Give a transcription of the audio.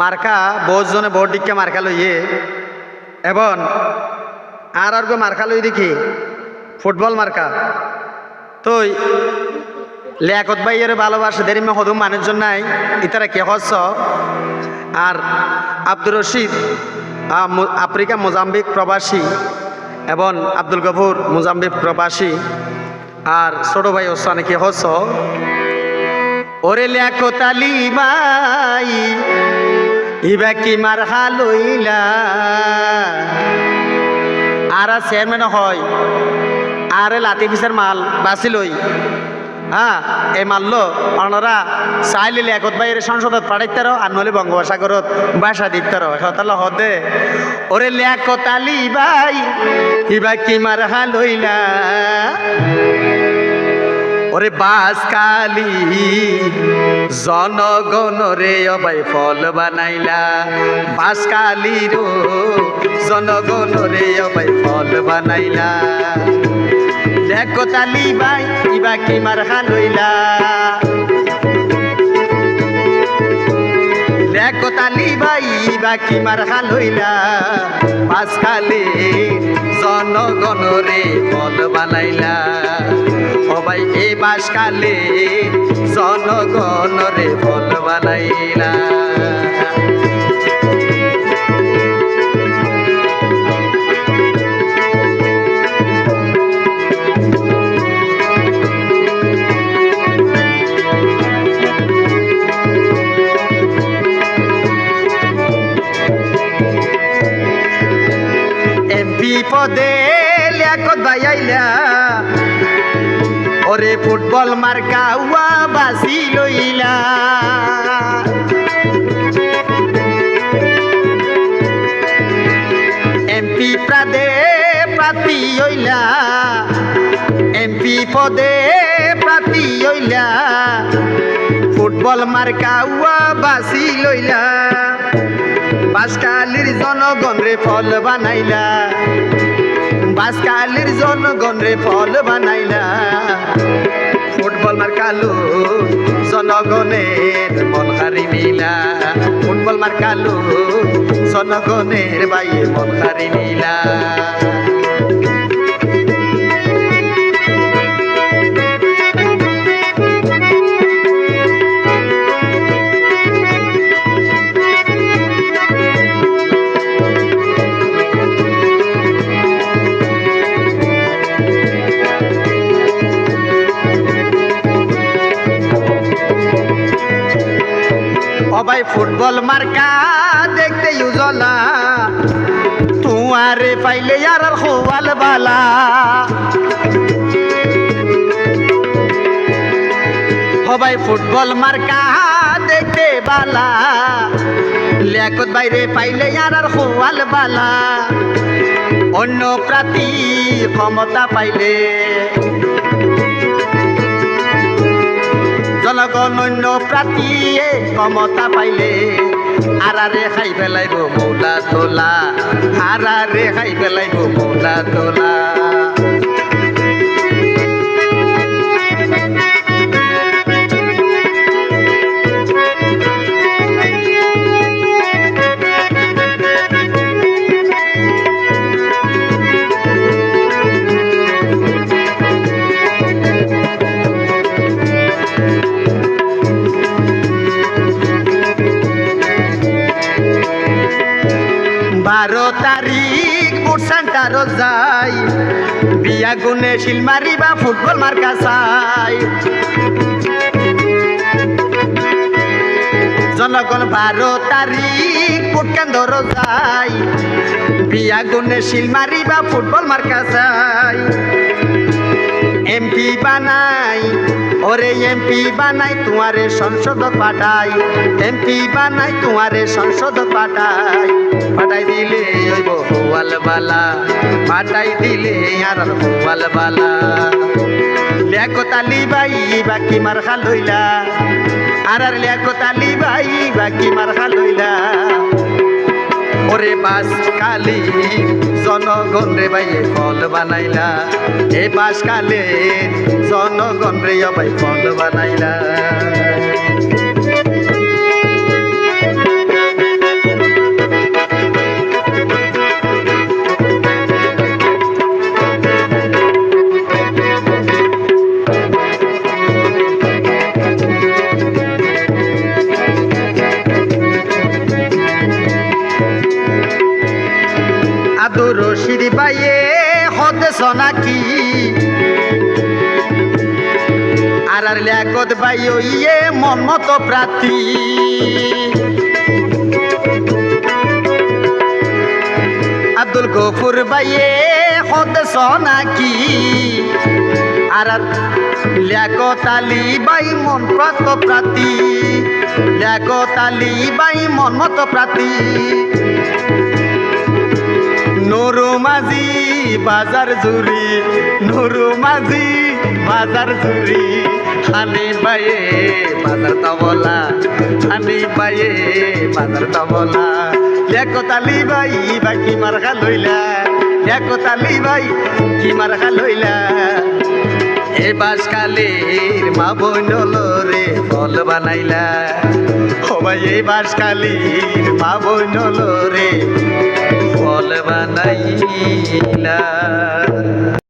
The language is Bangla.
মার্কা বহুজনে বহুত দিককে মার্কা লইয়ে। এবং আর আর মার্কা লই দেখি, ফুটবল মার্কা। তো লিয়াকত ভাইয়ের ভালোবাসা, দেরি মে হদুম মানুষজন নাই, ইতারা কে হচ্ছ? আর আব্দুর রশিদ আফ্রিকা মোজাম্বিক প্রবাসী, এবং আব্দুল গফুর মোজাম্বিক প্রবাসী। আর ছোট ভাই ওসানে কে হচ্ছ? ওরে লিয়াকত আলী ভাই ইবা কি মার হালইলা আর চেয়ারম্যান হয়। আরে লাতিফিসের মাল বাঁচি লই। হ্যাঁ এই মারল। অনরা চাইলিলে একত বাইরে সংসদত পাঠাইতারো আর নলে বঙ্গোপসাগরত বাসা দিতারো এখন হদে ওরে লেকত আলী ভাই, ইবা কি মার হালইলা ওরে বাস কালি জনগণরে অবাই ফল বানাইলা। বাস কালির জনগণরে অবাই ফল বানাইলা। দেখো তালি বাই ইবা কি মার হালইলা দেখো তালি বাই ইবা কি মার হালইলা বাস কালি জনগণরে ফল বানাইলা। সবাই এই বাসকালে জনগণরে ফল বানাইলা এমপি পদে লিয়াকত বাইয়াইলা ওরে ফুটবল মার্কা উয়া বাসি লইলা। এমপি প্রাদে প্রার্থী হইলা। এমপি পদে প্রার্থী হইলা। ফুটবল মার্কা উয়া বাসি লইলা। বাসকালির জনগণ রে ফল বানাইলা। বাসকালির জনগণ রে ফল বানাইলা। জনগণের মন হারি মিলা ফুটবল মার কালু জনগণের বাইয়ে মন হারি মিলা অবাই ফুটবল মার্কা দেখতে উজলা তুয়ারে পাইলে আর হোয়াল বালা। সবাই ফুটবল মার্কা দেখতে বালা। লেকত বাইরে পাইলে আর হোয়াল বালা। অন্য প্রাতি ক্ষমতা পাইলে অন্য প্রাতিয়ে ক্ষমতা পাইলে। আরারে খাই পেলাইব মৌলা তোলা আরারে খাই পেলাইব মৌলা তোলা বারো তারিখ বুট সেন্টার যাই। বিয়া গুনে শিল মারিবা, ফুটবল মার্কা চাই। জনগণ বারো তারিখ বুট কেন্দ্র যাই। বিয়া গুনে শিল মারিবা, ফুটবল মার্কা চাই। এমপি বানাই, ওরে এমপি বানাই, তোমারে সংসদ পাঠাই। এমপি বানাই, তোমারে সংসদ পাঠাই। পাঠাই দিলে হোয়াল পাঠাই দিলে আর হোয়াল বালা। লেকতালি বাই বাকি মার খালইলা আর আর লেকতালি বাই বাকি মার খালইলা ওরে বাস কালি জনগণ রে ভাই ফল বানাইলা। এ বাস কালে জনগণ রে ভাই, ফল বানাইলা। রশিদ বাইয়ে হদেছ নাকি? আর আর লেকত বাই ইয়ে মন মতো প্রার্থী। আব্দুল গফুর বাইয়ে হদেছ নাকি? আর আর লেকত আলী বাই মন প্রত প্রার্থী। লেকত আলী বাই মন মতো প্রার্থী। নুরু মাঝি বাজার জুরি নুরু মাঝি বাজার জুরি হানি বাইয়ে বাজার তবলা। হানি বাইয়ে বাজার তবলা। একতালি বাই বা কি মার্কা লইলা। একতালি বাই কি মার্কা লইলা। এ বাসকালির মা বইনল রে ফল বানাইলা। সবাই এই বাসকালির মা বইনল রে ফল বানাইলা।